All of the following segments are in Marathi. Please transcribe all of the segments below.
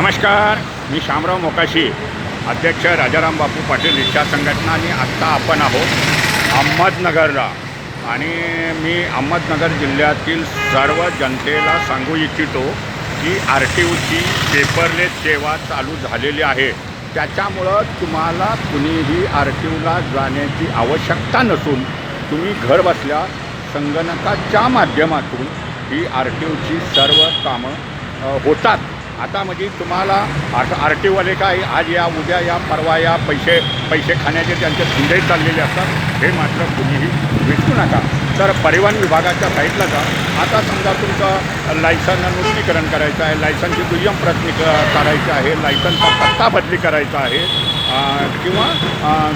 नमस्कार मी शामराव मोकाशी अध्यक्ष राजाराम बापू पाटील रिक्षा संघटना आणि आत्ता आपण आहोत अहमदनगरला. आणि मी अहमदनगर जिल्ह्यातील सर्व जनतेला सांगू इच्छितो की आर टी ओची पेपरलेस सेवा चालू झालेली आहे. त्याच्यामुळं तुम्हाला कुणीही आर टी ओला जाण्याची आवश्यकता नसून तुम्ही घर बसल्या संगणकाच्या माध्यमातून ही आर टी ओची सर्व कामं होतात. आता म्हणजे तुम्हाला आर आर टी ओवाले काय आज या उद्या या परवा या पैसे पैसे खाण्याचे त्यांचे धंदे चाललेले असतात हे मात्र कुणीही विसरू नका. तर परिवहन विभागाच्या साईटला जा. आता समजा तुमचं लायसन नूतनीकरण करायचं आहे लायसनची दुय्यम प्रत करायची आहे लायसनचा पत्ता बदली करायचा आहे किंवा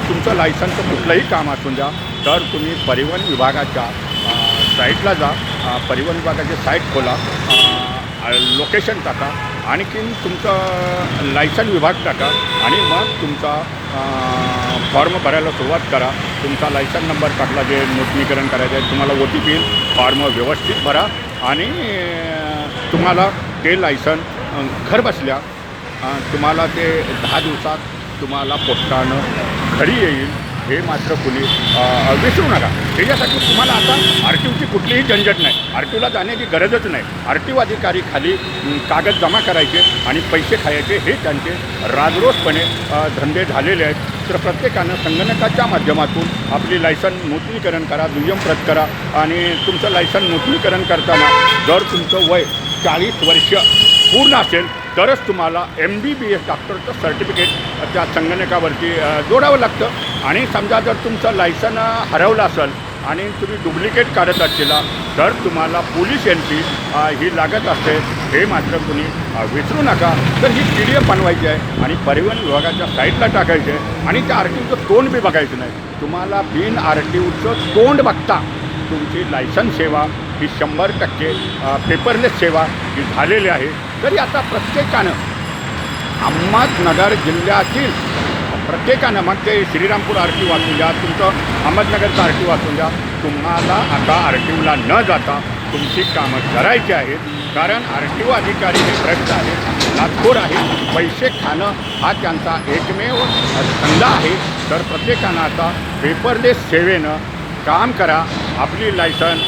तुमचं लायसनचं कुठलंही काम असून द्या तर तुम्ही परिवहन विभागाच्या साईटला जा. परिवहन विभागाची साईट खोला. लोकेशन टाका. आणखीन तुमचा लायसन विभाग टाका आणि मग तुमचा फॉर्म भरायला सुरुवात करा. तुमचा लायसन नंबर टाकला जे नूतनीकरण करायचं आहे तुम्हाला ओ टी पी फॉर्म व्यवस्थित भरा आणि तुम्हाला ते लायसन घर बसल्या तुम्हाला ते दहा दिवसात तुम्हाला पोस्टानं घरी येईल. हे मात्र कुणी विसरू नका. त्याच्यासाठी तुम्हाला आता आर टी ओची कुठलीही झंझट नाही. आर टी ओला जाण्याची गरजच नाही. आर टी ओ अधिकारी खाली कागद जमा करायचे आणि पैसे खायचे हे त्यांचे राजरोसपणे धंदे झालेले आहेत. तर प्रत्येकानं संगणकाच्या माध्यमातून आपली लायसन नूतनीकरण करा दुय्यम प्रत करा आणि तुमचं लायसन नूतनीकरण करताना जर तुमचं वय चाळीस वर्ष पूर्ण असेल तरच तुम्हाला एम बी बी एस डॉक्टरचं सर्टिफिकेट त्या संगणकावरती जोडावं लागतं. आणि समजा जर तुमचं लायसन हरवलं असेल आणि तुम्ही डुप्लिकेट काढत असलेला तर तुम्हाला पोलीस एंट्री ही लागत असते. हे मात्र कुणी विसरू नका. तर ही पी डी एफ बनवायची आहे आणि परिवहन विभागाच्या साईटला टाकायची आहे. आणि त्या आर टी ओचं तोंड बी बघायचं नाही. तुम्हाला बिन आर टी ओचं तोंड बघता तुमची लायसन सेवा ही शंभर टक्के पेपरलेस सेवा ही झालेली आहे. तरी आता प्रत्येकानं अहमदनगर जिल्ह्यातील प्रत्येकानं मग ते श्रीरामपूर आर टी वाचून द्या तुमचं अहमदनगरचं आर टी वाचून द्या. तुम्हाला आता आर टी ओला न जाता तुमची कामं करायची आहेत. कारण आर टी ओ अधिकारी हे भ्रष्ट आहेत लाचखोर आहेत पैसे खाणं हा त्यांचा एकमेव धंदा आहे. तर प्रत्येकानं आता पेपरलेस सेवेनं काम करा. आपली लायसन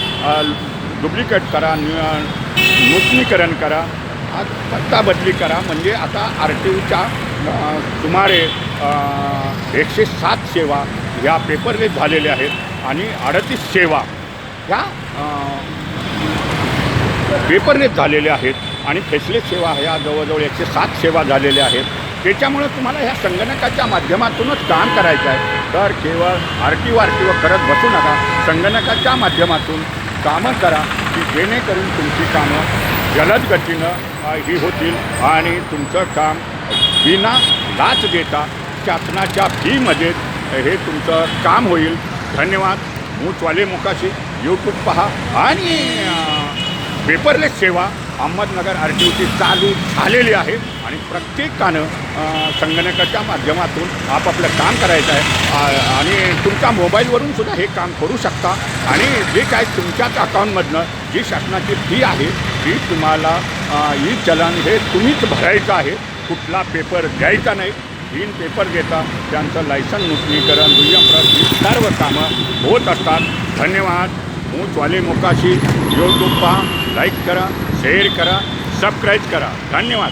डुप्लिकेट करा न्यू- नूतनीकरण करा. पत्ता बदली करा. म्हणजे आता आर टी ओच्या सुमारे एकशे सात सेवा ह्या पेपरलेस झालेल्या आहेत आणि अडतीस सेवा ह्या पेपरलेस झालेल्या आहेत आणि फेसलेस सेवा ह्या जवळजवळ एकशे सात सेवा झालेल्या आहेत. त्याच्यामुळं तुम्हाला ह्या संगणकाच्या माध्यमातूनच काम करायचं आहे. तर केवळ R T O R T O करत बसू नका. संगणकाच्या माध्यमातून कामं करा की जेणेकरून तुमची कामं जलद गतीनं ही होतील आणि तुमचं काम विना लाच देता शासनाच्या फीमध्ये हे तुमचं काम होईल. धन्यवाद. मूचवाले मुकाशी यूट्यूब पहा आणि पेपरलेस सेवा अहमदनगर आर टी ओची चालू झालेली आहे आणि प्रत्येकानं संगणकाच्या माध्यमातून आपापलं काम करायचं आहे. आणि तुमच्या मोबाईलवरून सुद्धा हे काम करू शकता. आणि जे काय तुमच्याच अकाउंटमधनं जी शासनाची फी आहे ती तुम्हाला ई चलन हे तुम्हीच भरायचं आहे. कुठला पेपर द्यायचा नाही. तीन पेपर देता त्यांचं लायसन नूतनीकरण दुय्यम प्रत ही सर्व कामं होत असतात. धन्यवाद. मूचवाले मोकाशी. यूट्यूब पहा. लाईक करा. शेअर करा. सबस्क्राईब करा. धन्यवाद.